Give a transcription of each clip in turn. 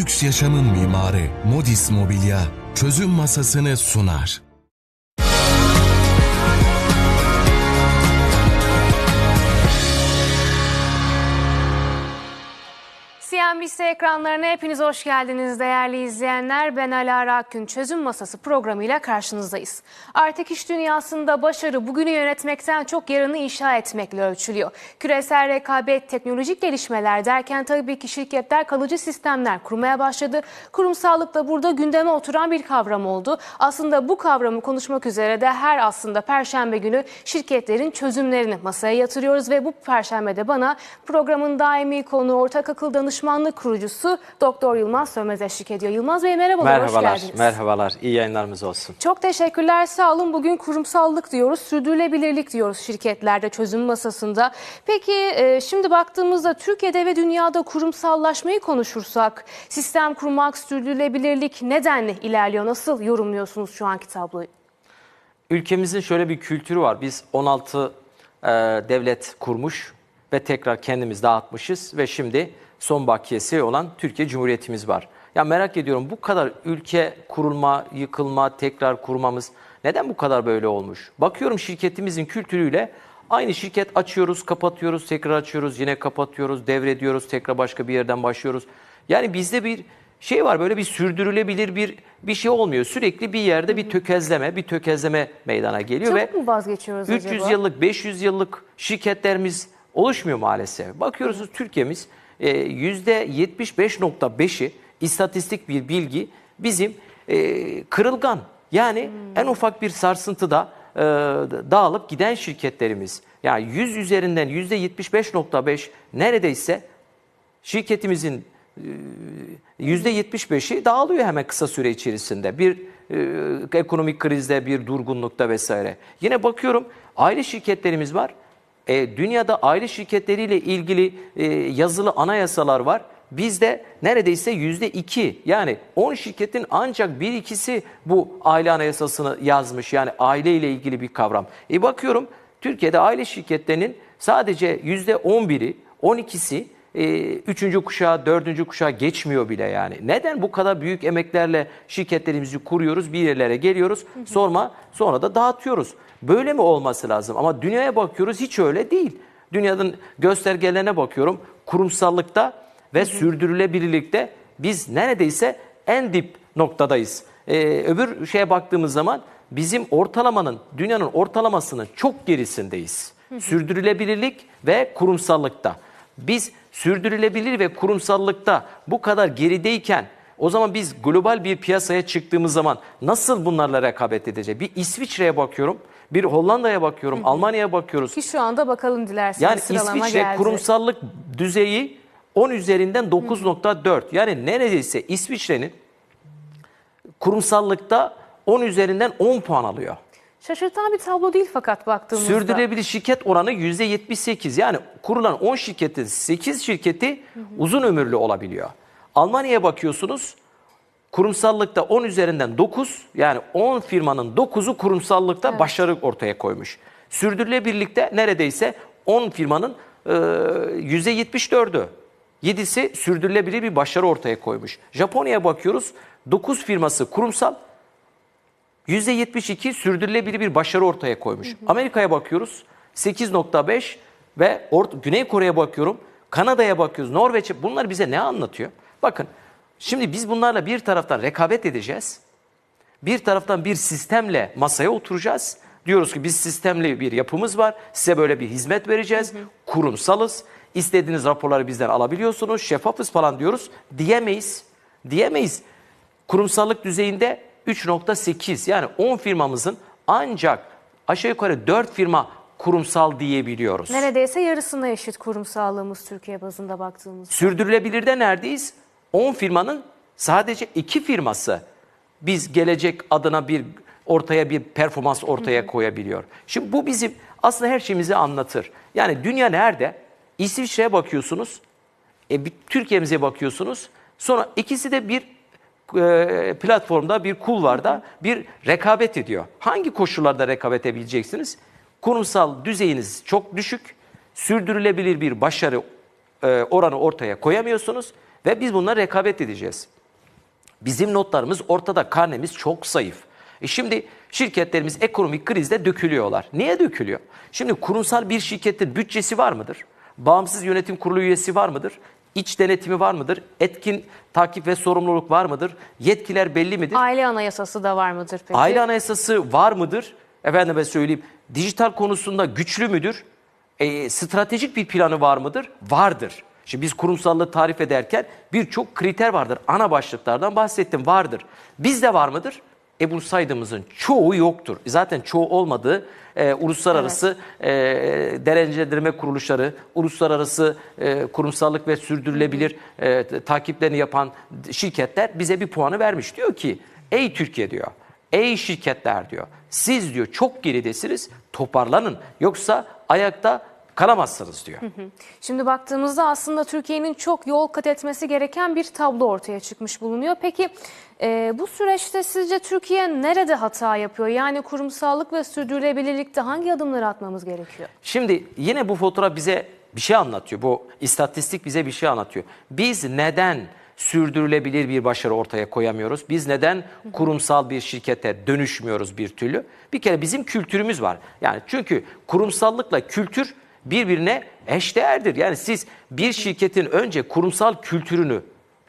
Lüks yaşamın mimarı Modis Mobilya çözüm masasını sunar. CNBC ekranlarına hepiniz hoş geldiniz değerli izleyenler. Ben Alara Akgün Çözüm Masası programıyla karşınızdayız. Artık iş dünyasında başarı bugünü yönetmekten çok yarını inşa etmekle ölçülüyor. Küresel rekabet, teknolojik gelişmeler derken tabii ki şirketler kalıcı sistemler kurmaya başladı. Kurumsallık da burada gündeme oturan bir kavram oldu. Aslında bu kavramı konuşmak üzere de her aslında perşembe günü şirketlerin çözümlerini masaya yatırıyoruz ve bu perşembe de bana programın daimi konu ortak akıl danışmanlık kurucusu Doktor Yılmaz Sönmez eşlik ediyor. Yılmaz Bey merhabalar, hoş Merhabalar, geldiniz. merhabalar. İyi yayınlarımız olsun. Çok teşekkürler sağ olun. Bugün kurumsallık diyoruz, sürdürülebilirlik diyoruz şirketlerde çözüm masasında. Peki e, şimdi baktığımızda Türkiye'de ve dünyada kurumsallaşmayı konuşursak sistem kurmak, sürdürülebilirlik nedenle ilerliyor? Nasıl yorumluyorsunuz şu anki tabloyu? Ülkemizin şöyle bir kültürü var. Biz 16 e, devlet kurmuş ve tekrar kendimiz dağıtmışız ve şimdi son bakiyesi olan Türkiye Cumhuriyetimiz var. Ya merak ediyorum bu kadar ülke kurulma, yıkılma, tekrar kurmamız neden bu kadar böyle olmuş? Bakıyorum şirketimizin kültürüyle aynı şirket açıyoruz, kapatıyoruz, tekrar açıyoruz, yine kapatıyoruz, devrediyoruz, tekrar başka bir yerden başlıyoruz. Yani bizde bir şey var böyle bir sürdürülebilir bir bir şey olmuyor. Sürekli bir yerde bir tökezleme, bir tökezleme meydana geliyor ve Çabuk mu vazgeçiyoruz 300 acaba? yıllık, 500 yıllık şirketlerimiz oluşmuyor maalesef. Bakıyoruz Türkiye'miz e, %75.5'i istatistik bir bilgi bizim e, kırılgan. Yani en ufak bir sarsıntıda e, dağılıp giden şirketlerimiz. Yani 100 üzerinden %75.5 neredeyse şirketimizin e, %75'i dağılıyor hemen kısa süre içerisinde. Bir e, ekonomik krizde, bir durgunlukta vesaire. Yine bakıyorum aile şirketlerimiz var. E, dünyada aile şirketleriyle ilgili e, yazılı anayasalar var. Bizde neredeyse yüzde iki yani 10 şirketin ancak bir ikisi bu aile anayasasını yazmış. Yani aile ile ilgili bir kavram. E bakıyorum Türkiye'de aile şirketlerinin sadece yüzde 11'i 12'si e, üçüncü kuşağı, dördüncü kuşağı geçmiyor bile yani. Neden bu kadar büyük emeklerle şirketlerimizi kuruyoruz, bir yerlere geliyoruz, sorma, sonra da dağıtıyoruz. Böyle mi olması lazım? Ama dünyaya bakıyoruz hiç öyle değil. Dünyanın göstergelerine bakıyorum, kurumsallıkta ve sürdürülebilirlikte biz neredeyse en dip noktadayız. Ee, öbür şeye baktığımız zaman bizim ortalamanın, dünyanın ortalamasının çok gerisindeyiz. Sürdürülebilirlik ve kurumsallıkta. Biz sürdürülebilir ve kurumsallıkta bu kadar gerideyken o zaman biz global bir piyasaya çıktığımız zaman nasıl bunlarla rekabet edeceğiz? Bir İsviçre'ye bakıyorum, bir Hollanda'ya bakıyorum, Almanya'ya bakıyoruz. Ki şu anda bakalım dilerseniz Yani sıralama İsviçre geldi. kurumsallık düzeyi 10 üzerinden 9.4. Yani neredeyse İsviçre'nin kurumsallıkta 10 üzerinden 10 puan alıyor. Şaşırtan bir tablo değil fakat baktığımızda. Sürdürülebilir şirket oranı %78. Yani kurulan 10 şirketin 8 şirketi uzun ömürlü olabiliyor. Almanya'ya bakıyorsunuz kurumsallıkta 10 üzerinden 9 yani 10 firmanın 9'u kurumsallıkta başarı ortaya koymuş. Sürdürülebilirlikte neredeyse 10 firmanın e, %74'ü. 7'si sürdürülebilir bir başarı ortaya koymuş. Japonya'ya bakıyoruz 9 firması kurumsal, %72 sürdürülebilir bir başarı ortaya koymuş. Amerika'ya bakıyoruz 8.5 ve Ort Güney Kore'ye bakıyorum, Kanada'ya bakıyoruz, Norveç'e bunlar bize ne anlatıyor? Bakın şimdi biz bunlarla bir taraftan rekabet edeceğiz. Bir taraftan bir sistemle masaya oturacağız. Diyoruz ki biz sistemli bir yapımız var. Size böyle bir hizmet vereceğiz. Kurumsalız. İstediğiniz raporları bizden alabiliyorsunuz. Şeffafız falan diyoruz. Diyemeyiz. Diyemeyiz. Kurumsallık düzeyinde 3.8 yani 10 firmamızın ancak aşağı yukarı 4 firma kurumsal diyebiliyoruz. Neredeyse yarısına eşit kurumsallığımız Türkiye bazında baktığımızda. Sürdürülebilirde neredeyiz? 10 firmanın sadece 2 firması biz gelecek adına bir ortaya bir performans ortaya koyabiliyor. Şimdi bu bizim aslında her şeyimizi anlatır. Yani dünya nerede? İsviçre'ye bakıyorsunuz, e, bir Türkiye'mize bakıyorsunuz. Sonra ikisi de bir platformda, bir kulvarda bir rekabet ediyor. Hangi koşullarda rekabet edebileceksiniz? Kurumsal düzeyiniz çok düşük, sürdürülebilir bir başarı e, oranı ortaya koyamıyorsunuz Ve biz bununla rekabet edeceğiz. Bizim notlarımız ortada, karnemiz çok zayıf. E şimdi şirketlerimiz ekonomik krizde dökülüyorlar. Niye dökülüyor? Şimdi kurumsal bir şirketin bütçesi var mıdır? Bağımsız yönetim kurulu üyesi var mıdır? İç denetimi var mıdır? Etkin takip ve sorumluluk var mıdır? Yetkiler belli midir? Aile anayasası da var mıdır peki? Aile anayasası var mıdır? Efendime söyleyeyim. Dijital konusunda güçlü müdür? E, stratejik bir planı var mıdır? Vardır. Şimdi biz kurumsallığı tarif ederken birçok kriter vardır. Ana başlıklardan bahsettim vardır. Bizde var mıdır? E bu saydığımızın çoğu yoktur. Zaten çoğu olmadığı e, uluslararası e, derecelendirme kuruluşları, uluslararası e, kurumsallık ve sürdürülebilir e, takiplerini yapan şirketler bize bir puanı vermiş. Diyor ki ey Türkiye diyor, ey şirketler diyor, siz diyor çok geridesiniz. Toparlanın. Yoksa ayakta kalamazsınız diyor. Şimdi baktığımızda aslında Türkiye'nin çok yol kat etmesi gereken bir tablo ortaya çıkmış bulunuyor. Peki e, bu süreçte sizce Türkiye nerede hata yapıyor? Yani kurumsallık ve sürdürülebilirlikte hangi adımları atmamız gerekiyor? Şimdi yine bu fotoğraf bize bir şey anlatıyor. Bu istatistik bize bir şey anlatıyor. Biz neden sürdürülebilir bir başarı ortaya koyamıyoruz? Biz neden kurumsal bir şirkete dönüşmüyoruz bir türlü? Bir kere bizim kültürümüz var. Yani çünkü kurumsallıkla kültür birbirine eşdeğerdir. Yani siz bir şirketin önce kurumsal kültürünü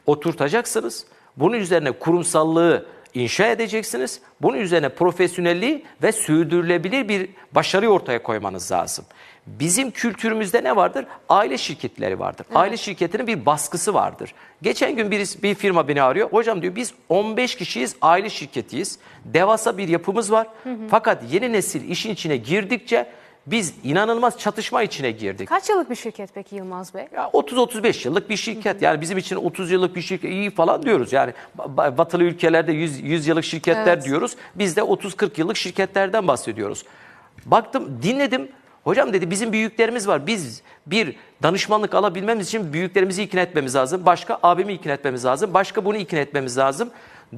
oturtacaksınız. Bunun üzerine kurumsallığı inşa edeceksiniz. Bunun üzerine profesyonelliği ve sürdürülebilir bir başarıyı ortaya koymanız lazım. Bizim kültürümüzde ne vardır? Aile şirketleri vardır. Aile şirketinin bir baskısı vardır. Geçen gün birisi, bir firma beni arıyor. Hocam diyor biz 15 kişiyiz, aile şirketiyiz. Devasa bir yapımız var. Fakat yeni nesil işin içine girdikçe biz inanılmaz çatışma içine girdik. Kaç yıllık bir şirket peki Yılmaz Bey? Ya 30-35 yıllık bir şirket. Yani bizim için 30 yıllık bir şirket iyi falan diyoruz. Yani ba- batılı ülkelerde 100, 100 yıllık şirketler Evet. diyoruz. Biz de 30-40 yıllık şirketlerden bahsediyoruz. Baktım, dinledim. Hocam dedi bizim büyüklerimiz var. Biz bir danışmanlık alabilmemiz için büyüklerimizi ikna etmemiz lazım. Başka abimi ikna etmemiz lazım. Başka bunu ikna etmemiz lazım.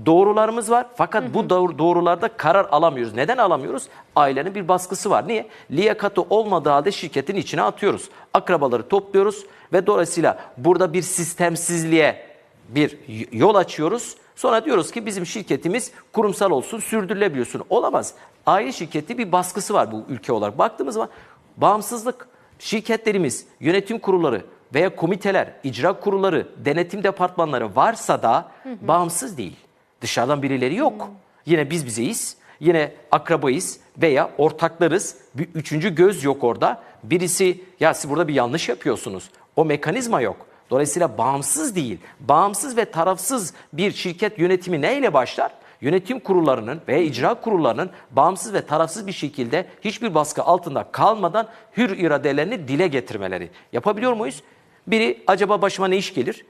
Doğrularımız var fakat bu doğru, doğrularda karar alamıyoruz. Neden alamıyoruz? Ailenin bir baskısı var. Niye? Liyakatı olmadığı halde şirketin içine atıyoruz. Akrabaları topluyoruz ve dolayısıyla burada bir sistemsizliğe bir yol açıyoruz. Sonra diyoruz ki bizim şirketimiz kurumsal olsun, sürdürülebilir olsun. Olamaz. Aile şirketi bir baskısı var bu ülke olarak. Baktığımız zaman bağımsızlık, şirketlerimiz, yönetim kurulları veya komiteler, icra kurulları, denetim departmanları varsa da bağımsız değil. Dışarıdan birileri yok. Yine biz bizeyiz. Yine akrabayız veya ortaklarız. Bir üçüncü göz yok orada. Birisi ya siz burada bir yanlış yapıyorsunuz. O mekanizma yok. Dolayısıyla bağımsız değil. Bağımsız ve tarafsız bir şirket yönetimi neyle başlar? Yönetim kurullarının veya icra kurullarının bağımsız ve tarafsız bir şekilde hiçbir baskı altında kalmadan hür iradelerini dile getirmeleri. Yapabiliyor muyuz? Biri acaba başıma ne iş gelir?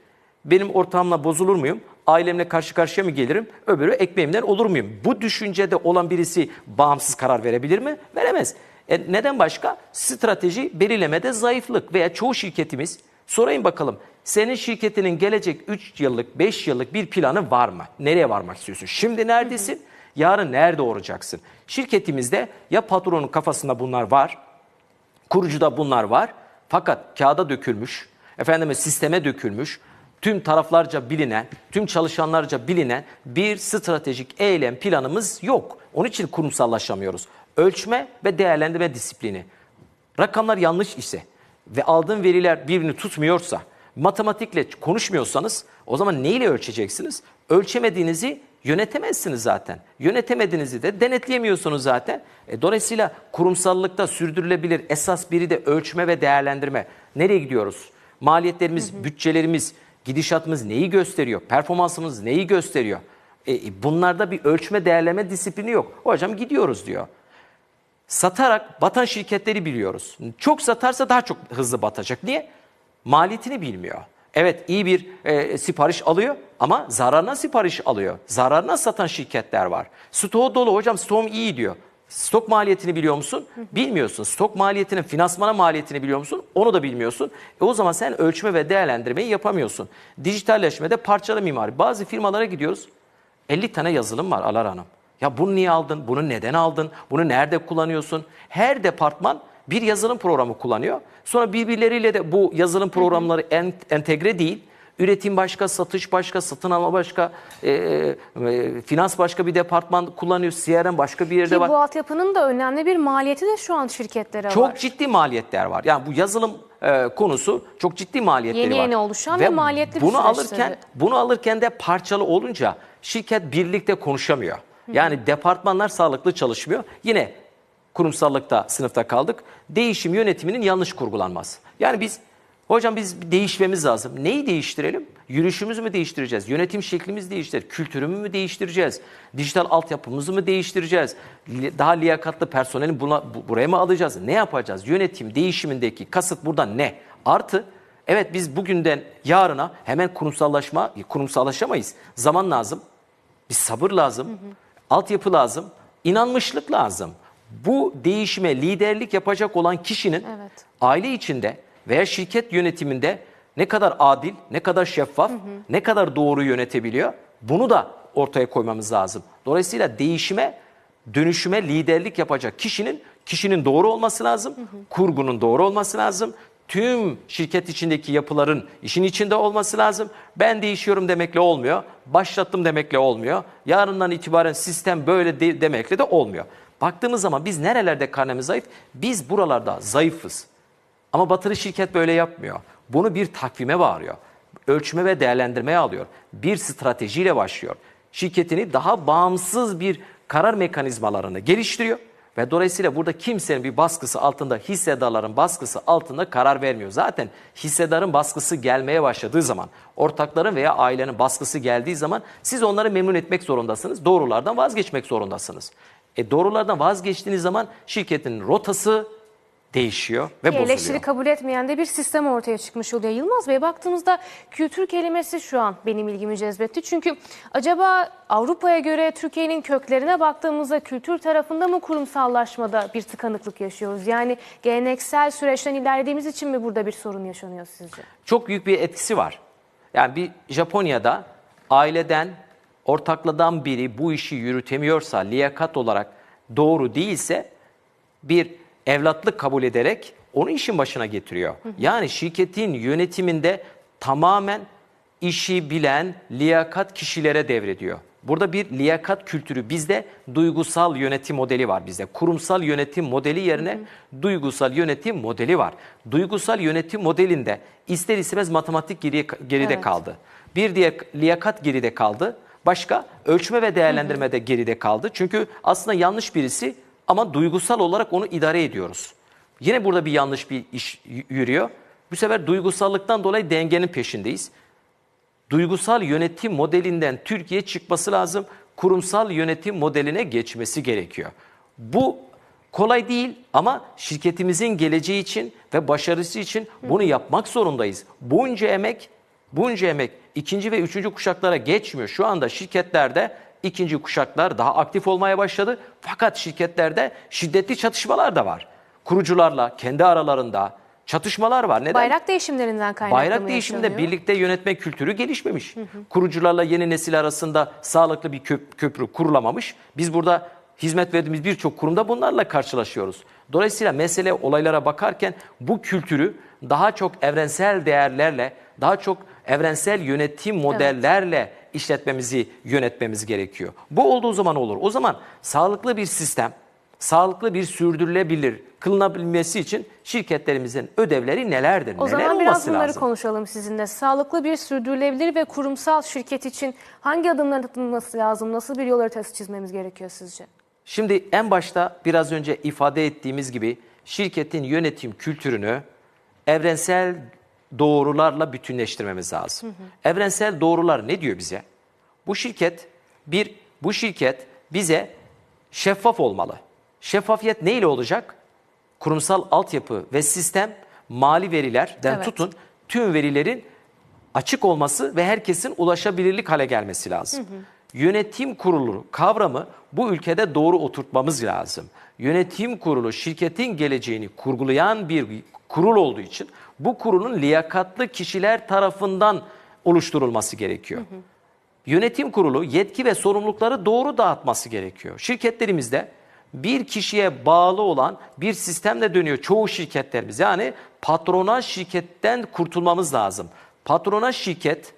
Benim ortağımla bozulur muyum? Ailemle karşı karşıya mı gelirim? Öbürü ekmeğimden olur muyum? Bu düşüncede olan birisi bağımsız karar verebilir mi? Veremez. E neden başka? Strateji belirlemede zayıflık veya çoğu şirketimiz sorayım bakalım. Senin şirketinin gelecek 3 yıllık, 5 yıllık bir planı var mı? Nereye varmak istiyorsun? Şimdi neredesin? Yarın nerede olacaksın? Şirketimizde ya patronun kafasında bunlar var, Kurucuda bunlar var. Fakat kağıda dökülmüş, efendime sisteme dökülmüş, tüm taraflarca bilinen, tüm çalışanlarca bilinen bir stratejik eylem planımız yok. Onun için kurumsallaşamıyoruz. Ölçme ve değerlendirme disiplini. Rakamlar yanlış ise ve aldığın veriler birbirini tutmuyorsa, matematikle konuşmuyorsanız o zaman neyle ölçeceksiniz? Ölçemediğinizi yönetemezsiniz zaten. Yönetemediğinizi de denetleyemiyorsunuz zaten. E, dolayısıyla kurumsallıkta sürdürülebilir esas biri de ölçme ve değerlendirme. Nereye gidiyoruz? Maliyetlerimiz, bütçelerimiz, gidişatımız neyi gösteriyor? Performansımız neyi gösteriyor? E, e, bunlarda bir ölçme değerleme disiplini yok. Hocam gidiyoruz diyor satarak batan şirketleri biliyoruz. Çok satarsa daha çok hızlı batacak. Niye? Maliyetini bilmiyor. Evet iyi bir e, sipariş alıyor ama zararına sipariş alıyor. Zararına satan şirketler var. Stoğu dolu hocam stoğum iyi diyor. Stok maliyetini biliyor musun? Bilmiyorsun. Stok maliyetinin finansmana maliyetini biliyor musun? Onu da bilmiyorsun. E o zaman sen ölçme ve değerlendirmeyi yapamıyorsun. Dijitalleşmede parçalı mimari. Bazı firmalara gidiyoruz. 50 tane yazılım var Alar Hanım. Ya bunu niye aldın? Bunu neden aldın? Bunu nerede kullanıyorsun? Her departman bir yazılım programı kullanıyor. Sonra birbirleriyle de bu yazılım programları en- entegre değil. Üretim başka, satış başka, satın alma başka, e, e, finans başka bir departman kullanıyor, CRM başka bir yerde Ki var. bu altyapının da önemli bir maliyeti de şu an şirketlere Çok var. ciddi maliyetler var. Yani bu yazılım e, konusu çok ciddi maliyetleri Yeni var. yeni oluşan ve maliyetli bir bunu süreç alırken tabii. bunu alırken de parçalı olunca şirket birlikte konuşamıyor. Yani departmanlar sağlıklı çalışmıyor. Yine kurumsallıkta sınıfta kaldık. Değişim yönetiminin yanlış kurgulanması. Yani biz hocam biz değişmemiz lazım. Neyi değiştirelim? Yürüyüşümüzü mü değiştireceğiz? Yönetim şeklimizi değiştir. Kültürümü mü değiştireceğiz? Dijital altyapımızı mı değiştireceğiz? Daha liyakatlı personeli buna, bu- buraya mı alacağız? Ne yapacağız? Yönetim değişimindeki kasıt burada ne? Artı evet biz bugünden yarına hemen kurumsallaşma kurumsallaşamayız. Zaman lazım. Bir sabır lazım, altyapı lazım, inanmışlık lazım. Bu değişime liderlik yapacak olan kişinin Evet. aile içinde veya şirket yönetiminde ne kadar adil, ne kadar şeffaf, ne kadar doğru yönetebiliyor bunu da ortaya koymamız lazım. Dolayısıyla değişime, dönüşüme liderlik yapacak kişinin kişinin doğru olması lazım, kurgunun doğru olması lazım. Tüm şirket içindeki yapıların işin içinde olması lazım. Ben değişiyorum demekle olmuyor. Başlattım demekle olmuyor. Yarından itibaren sistem böyle de- demekle de olmuyor. Baktığımız zaman biz nerelerde karnemiz zayıf? Biz buralarda zayıfız. Ama batılı şirket böyle yapmıyor. Bunu bir takvime bağırıyor. Ölçme ve değerlendirmeye alıyor. Bir stratejiyle başlıyor. Şirketini daha bağımsız bir karar mekanizmalarını geliştiriyor. Ve dolayısıyla burada kimsenin bir baskısı altında, hissedarların baskısı altında karar vermiyor. Zaten hissedarın baskısı gelmeye başladığı zaman, ortakların veya ailenin baskısı geldiği zaman siz onları memnun etmek zorundasınız. Doğrulardan vazgeçmek zorundasınız. E doğrulardan vazgeçtiğiniz zaman şirketin rotası değişiyor ve Ki Eleştiri bozuluyor. kabul etmeyen de bir sistem ortaya çıkmış oluyor. Yılmaz Bey baktığımızda kültür kelimesi şu an benim ilgimi cezbetti. Çünkü acaba Avrupa'ya göre Türkiye'nin köklerine baktığımızda kültür tarafında mı kurumsallaşmada bir tıkanıklık yaşıyoruz? Yani geleneksel süreçten ilerlediğimiz için mi burada bir sorun yaşanıyor sizce? Çok büyük bir etkisi var. Yani bir Japonya'da aileden, ortakladan biri bu işi yürütemiyorsa, liyakat olarak doğru değilse bir evlatlık kabul ederek onu işin başına getiriyor. Yani şirketin yönetiminde tamamen işi bilen liyakat kişilere devrediyor. Burada bir liyakat kültürü bizde duygusal yönetim modeli var bizde. Kurumsal yönetim modeli yerine duygusal yönetim modeli var. Duygusal yönetim modelinde ister istemez matematik geriye, geride Evet. kaldı. Bir diğer liyakat geride kaldı. Başka ölçme ve değerlendirme de geride kaldı. Çünkü aslında yanlış birisi ama duygusal olarak onu idare ediyoruz. Yine burada bir yanlış bir iş yürüyor. Bu sefer duygusallıktan dolayı dengenin peşindeyiz. Duygusal yönetim modelinden Türkiye çıkması lazım. Kurumsal yönetim modeline geçmesi gerekiyor. Bu kolay değil ama şirketimizin geleceği için ve başarısı için bunu yapmak zorundayız. Bunca emek, bunca emek ikinci ve üçüncü kuşaklara geçmiyor. Şu anda şirketlerde ikinci kuşaklar daha aktif olmaya başladı. Fakat şirketlerde şiddetli çatışmalar da var. Kurucularla kendi aralarında çatışmalar var. Neden? Bayrak değişimlerinden kaynaklı Bayrak değişiminde yaşanıyor? birlikte yönetme kültürü gelişmemiş. Kurucularla yeni nesil arasında sağlıklı bir köp- köprü kurulamamış. Biz burada hizmet verdiğimiz birçok kurumda bunlarla karşılaşıyoruz. Dolayısıyla mesele olaylara bakarken bu kültürü daha çok evrensel değerlerle, daha çok evrensel yönetim modellerle işletmemizi, yönetmemiz gerekiyor. Bu olduğu zaman olur. O zaman sağlıklı bir sistem, sağlıklı bir sürdürülebilir kılınabilmesi için şirketlerimizin ödevleri nelerdir? O Neler zaman biraz bunları lazım? konuşalım sizinle. Sağlıklı bir sürdürülebilir ve kurumsal şirket için hangi adımların atılması lazım? Nasıl bir yol haritası çizmemiz gerekiyor sizce? Şimdi en başta biraz önce ifade ettiğimiz gibi şirketin yönetim kültürünü evrensel doğrularla bütünleştirmemiz lazım. Evrensel doğrular ne diyor bize? Bu şirket bir bu şirket bize şeffaf olmalı. Şeffafiyet ne ile olacak? Kurumsal altyapı ve sistem mali verilerden Evet. tutun tüm verilerin açık olması ve herkesin ulaşabilirlik hale gelmesi lazım. Yönetim kurulu kavramı bu ülkede doğru oturtmamız lazım. Yönetim kurulu şirketin geleceğini kurgulayan bir kurul olduğu için bu kurulun liyakatlı kişiler tarafından oluşturulması gerekiyor. Yönetim kurulu yetki ve sorumlulukları doğru dağıtması gerekiyor. Şirketlerimizde bir kişiye bağlı olan bir sistemle dönüyor çoğu şirketlerimiz. Yani patronaj şirketten kurtulmamız lazım. Patrona şirket,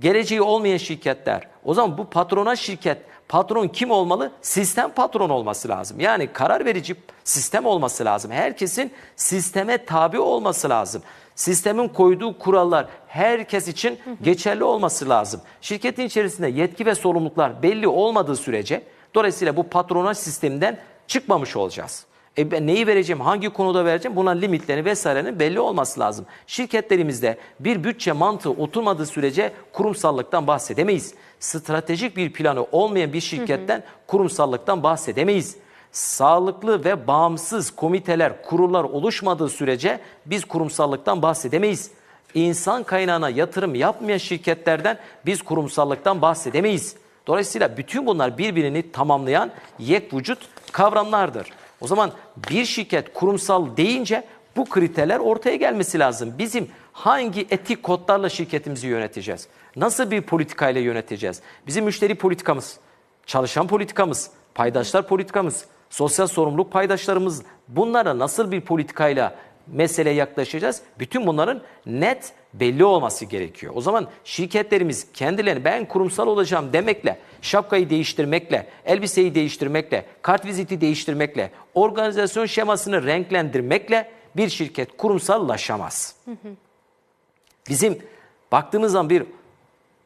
geleceği olmayan şirketler. O zaman bu patrona şirket, patron kim olmalı? Sistem patron olması lazım. Yani karar verici sistem olması lazım. Herkesin sisteme tabi olması lazım. Sistemin koyduğu kurallar herkes için geçerli olması lazım. Şirketin içerisinde yetki ve sorumluluklar belli olmadığı sürece dolayısıyla bu patronaj sisteminden çıkmamış olacağız. E ben neyi vereceğim, hangi konuda vereceğim buna limitlerini vesairenin belli olması lazım. Şirketlerimizde bir bütçe mantığı oturmadığı sürece kurumsallıktan bahsedemeyiz. Stratejik bir planı olmayan bir şirketten kurumsallıktan bahsedemeyiz. Sağlıklı ve bağımsız komiteler, kurullar oluşmadığı sürece biz kurumsallıktan bahsedemeyiz. İnsan kaynağına yatırım yapmayan şirketlerden biz kurumsallıktan bahsedemeyiz. Dolayısıyla bütün bunlar birbirini tamamlayan yek vücut kavramlardır. O zaman bir şirket kurumsal deyince bu kriterler ortaya gelmesi lazım. Bizim hangi etik kodlarla şirketimizi yöneteceğiz? Nasıl bir politikayla yöneteceğiz? Bizim müşteri politikamız, çalışan politikamız, paydaşlar politikamız, sosyal sorumluluk paydaşlarımız bunlara nasıl bir politikayla meseleye yaklaşacağız? Bütün bunların net belli olması gerekiyor. O zaman şirketlerimiz kendilerini ben kurumsal olacağım demekle, şapkayı değiştirmekle, elbiseyi değiştirmekle, kart viziti değiştirmekle, organizasyon şemasını renklendirmekle bir şirket kurumsallaşamaz. Bizim baktığımız zaman bir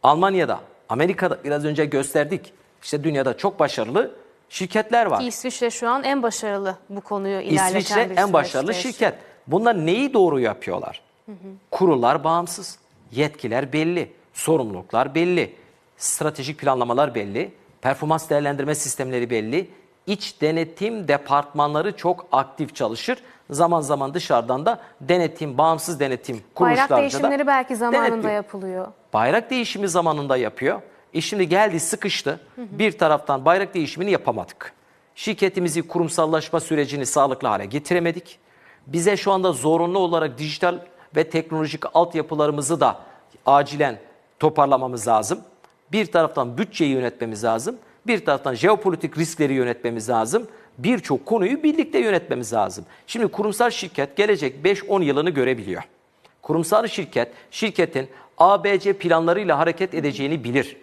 Almanya'da, Amerika'da biraz önce gösterdik. İşte dünyada çok başarılı şirketler var. İsviçre şu an en başarılı bu konuyu ilerleten İsviçre bir en başarılı süreçte şirket. Bunlar neyi doğru yapıyorlar? Kurullar bağımsız, yetkiler belli, sorumluluklar belli, stratejik planlamalar belli, performans değerlendirme sistemleri belli, iç denetim departmanları çok aktif çalışır. Zaman zaman dışarıdan da denetim, bağımsız denetim kuruluşlarca Bayrak da değişimleri belki zamanında denetliyor. yapılıyor. Bayrak değişimi zamanında yapıyor. E şimdi geldi sıkıştı. Bir taraftan bayrak değişimini yapamadık. Şirketimizi kurumsallaşma sürecini sağlıklı hale getiremedik. Bize şu anda zorunlu olarak dijital ve teknolojik altyapılarımızı da acilen toparlamamız lazım. Bir taraftan bütçeyi yönetmemiz lazım. Bir taraftan jeopolitik riskleri yönetmemiz lazım. Birçok konuyu birlikte yönetmemiz lazım. Şimdi kurumsal şirket gelecek 5-10 yılını görebiliyor. Kurumsal şirket, şirketin ABC planlarıyla hareket edeceğini bilir.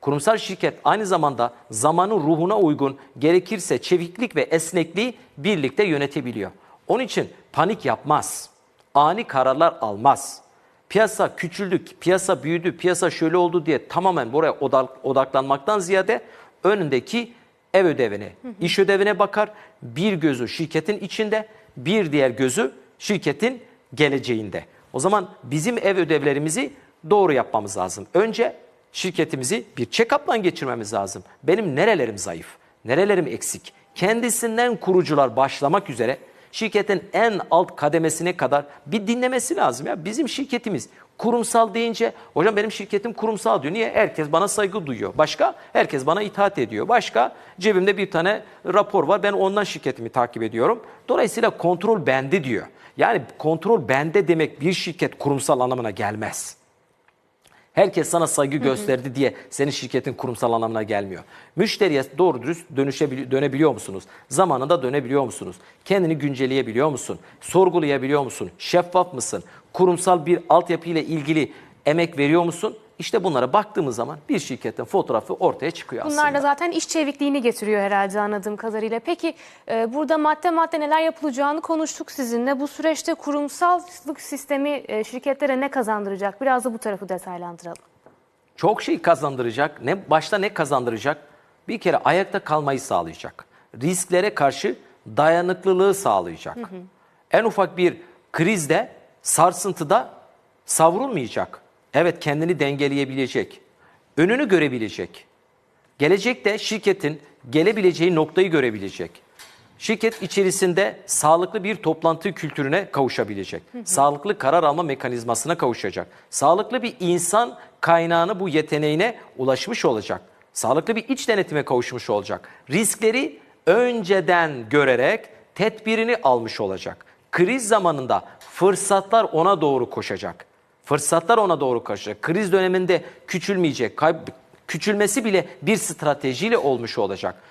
Kurumsal şirket aynı zamanda zamanın ruhuna uygun gerekirse çeviklik ve esnekliği birlikte yönetebiliyor. Onun için panik yapmaz. Ani kararlar almaz. Piyasa küçüldük, piyasa büyüdü, piyasa şöyle oldu diye tamamen buraya odak- odaklanmaktan ziyade önündeki ev ödevine, iş ödevine bakar. Bir gözü şirketin içinde, bir diğer gözü şirketin geleceğinde. O zaman bizim ev ödevlerimizi doğru yapmamız lazım. Önce şirketimizi bir check-up'tan geçirmemiz lazım. Benim nerelerim zayıf, nerelerim eksik? Kendisinden kurucular başlamak üzere şirketin en alt kademesine kadar bir dinlemesi lazım. ya. Bizim şirketimiz kurumsal deyince hocam benim şirketim kurumsal diyor. Niye? Herkes bana saygı duyuyor. Başka? Herkes bana itaat ediyor. Başka? Cebimde bir tane rapor var. Ben ondan şirketimi takip ediyorum. Dolayısıyla kontrol bende diyor. Yani kontrol bende demek bir şirket kurumsal anlamına gelmez. Herkes sana saygı gösterdi diye senin şirketin kurumsal anlamına gelmiyor. Müşteriye doğru dürüst dönüşebili- dönebiliyor musunuz? Zamanında dönebiliyor musunuz? Kendini güncelleyebiliyor musun? Sorgulayabiliyor musun? Şeffaf mısın? Kurumsal bir altyapı ile ilgili emek veriyor musun? İşte bunlara baktığımız zaman bir şirketin fotoğrafı ortaya çıkıyor Bunlar aslında. da zaten iş çevikliğini getiriyor herhalde anladığım kadarıyla. Peki e, burada madde madde neler yapılacağını konuştuk sizinle. Bu süreçte kurumsallık sistemi e, şirketlere ne kazandıracak? Biraz da bu tarafı detaylandıralım. çok şey kazandıracak. Ne başta ne kazandıracak? Bir kere ayakta kalmayı sağlayacak. Risklere karşı dayanıklılığı sağlayacak. En ufak bir krizde, sarsıntıda savrulmayacak. Evet kendini dengeleyebilecek. Önünü görebilecek. Gelecekte şirketin gelebileceği noktayı görebilecek. Şirket içerisinde sağlıklı bir toplantı kültürüne kavuşabilecek. Sağlıklı karar alma mekanizmasına kavuşacak. Sağlıklı bir insan kaynağını bu yeteneğine ulaşmış olacak. Sağlıklı bir iç denetime kavuşmuş olacak. Riskleri önceden görerek tedbirini almış olacak. Kriz zamanında fırsatlar ona doğru koşacak. Fırsatlar ona doğru koşacak. Kriz döneminde küçülmeyecek. Kayb- küçülmesi bile bir stratejiyle olmuş olacak.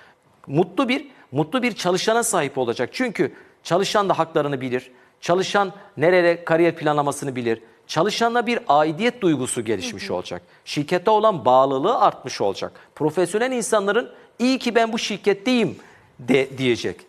Mutlu bir mutlu bir çalışana sahip olacak. Çünkü çalışan da haklarını bilir. Çalışan nereye kariyer planlamasını bilir. Çalışanla bir aidiyet duygusu gelişmiş olacak. Şirkete olan bağlılığı artmış olacak. Profesyonel insanların iyi ki ben bu şirketteyim de, diyecek.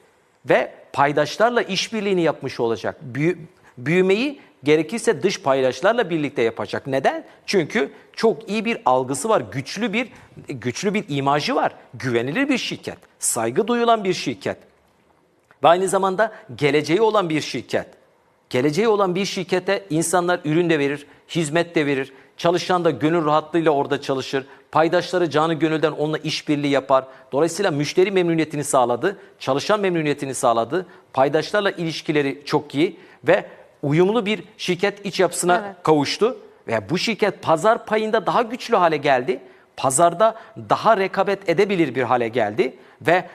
Ve paydaşlarla işbirliğini yapmış olacak. Büyü- büyümeyi gerekirse dış paydaşlarla birlikte yapacak. Neden? Çünkü çok iyi bir algısı var, güçlü bir güçlü bir imajı var. Güvenilir bir şirket, saygı duyulan bir şirket ve aynı zamanda geleceği olan bir şirket. Geleceği olan bir şirkete insanlar ürün de verir, hizmet de verir. Çalışan da gönül rahatlığıyla orada çalışır. Paydaşları canı gönülden onunla işbirliği yapar. Dolayısıyla müşteri memnuniyetini sağladı, çalışan memnuniyetini sağladı. Paydaşlarla ilişkileri çok iyi ve uyumlu bir şirket iç yapısına Evet. kavuştu. Ve bu şirket pazar payında daha güçlü hale geldi. Pazarda daha rekabet edebilir bir hale geldi ve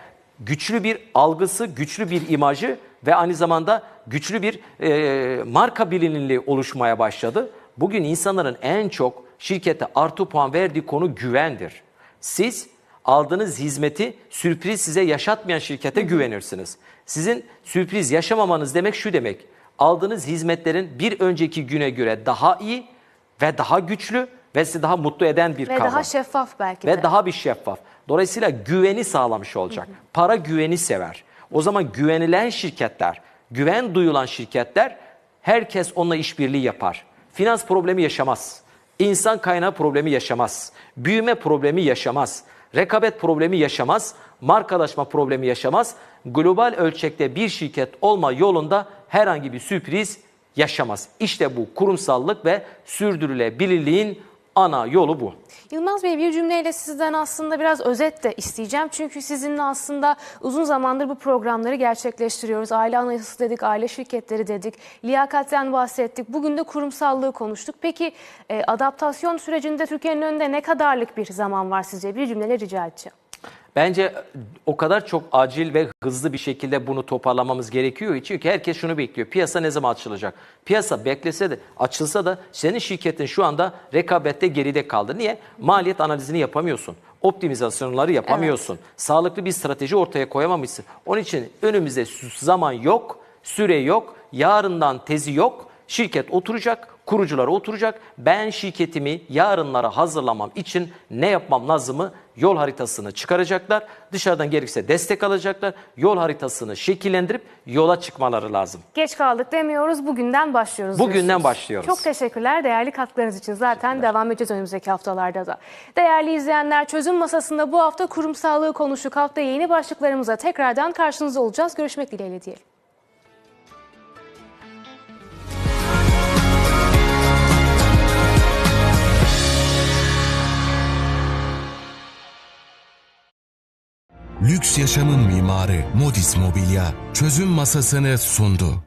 güçlü bir algısı, güçlü bir imajı ve aynı zamanda güçlü bir e, marka bilinirliği oluşmaya başladı. Bugün insanların en çok şirkete artı puan verdiği konu güvendir. Siz aldığınız hizmeti sürpriz size yaşatmayan şirkete güvenirsiniz. Sizin sürpriz yaşamamanız demek şu demek. Aldığınız hizmetlerin bir önceki güne göre daha iyi ve daha güçlü ve sizi daha mutlu eden bir Ve kavram. daha şeffaf belki Ve de. daha bir şeffaf. Dolayısıyla güveni sağlamış olacak. Para güveni sever. O zaman güvenilen şirketler, güven duyulan şirketler herkes onunla işbirliği yapar. Finans problemi yaşamaz. İnsan kaynağı problemi yaşamaz. Büyüme problemi yaşamaz. Rekabet problemi yaşamaz. Markalaşma problemi yaşamaz. Global ölçekte bir şirket olma yolunda herhangi bir sürpriz yaşamaz. İşte bu kurumsallık ve sürdürülebilirliğin ana yolu bu. Yılmaz Bey bir cümleyle sizden aslında biraz özet de isteyeceğim. Çünkü sizinle aslında uzun zamandır bu programları gerçekleştiriyoruz. Aile anayasası dedik, aile şirketleri dedik, liyakatten bahsettik. Bugün de kurumsallığı konuştuk. Peki e, adaptasyon sürecinde Türkiye'nin önünde ne kadarlık bir zaman var sizce? Bir cümleyle rica edeceğim. Bence o kadar çok acil ve hızlı bir şekilde bunu toparlamamız gerekiyor. Çünkü herkes şunu bekliyor. Piyasa ne zaman açılacak? Piyasa beklese de açılsa da senin şirketin şu anda rekabette geride kaldı. Niye? Maliyet analizini yapamıyorsun. Optimizasyonları yapamıyorsun. Sağlıklı bir strateji ortaya koyamamışsın. Onun için önümüzde zaman yok, süre yok, yarından tezi yok. Şirket oturacak, kurucular oturacak. Ben şirketimi yarınlara hazırlamam için ne yapmam lazımı yol haritasını çıkaracaklar. Dışarıdan gerekirse destek alacaklar. Yol haritasını şekillendirip yola çıkmaları lazım. Geç kaldık demiyoruz. Bugünden başlıyoruz. Bugünden diyorsunuz. başlıyoruz. Çok teşekkürler değerli katkılarınız için. Zaten devam edeceğiz önümüzdeki haftalarda da. Değerli izleyenler çözüm masasında bu hafta kurumsallığı konuştuk. Hafta yeni başlıklarımıza tekrardan karşınızda olacağız. Görüşmek dileğiyle diyelim. Lüks yaşamın mimarı Modis Mobilya çözüm masasını sundu.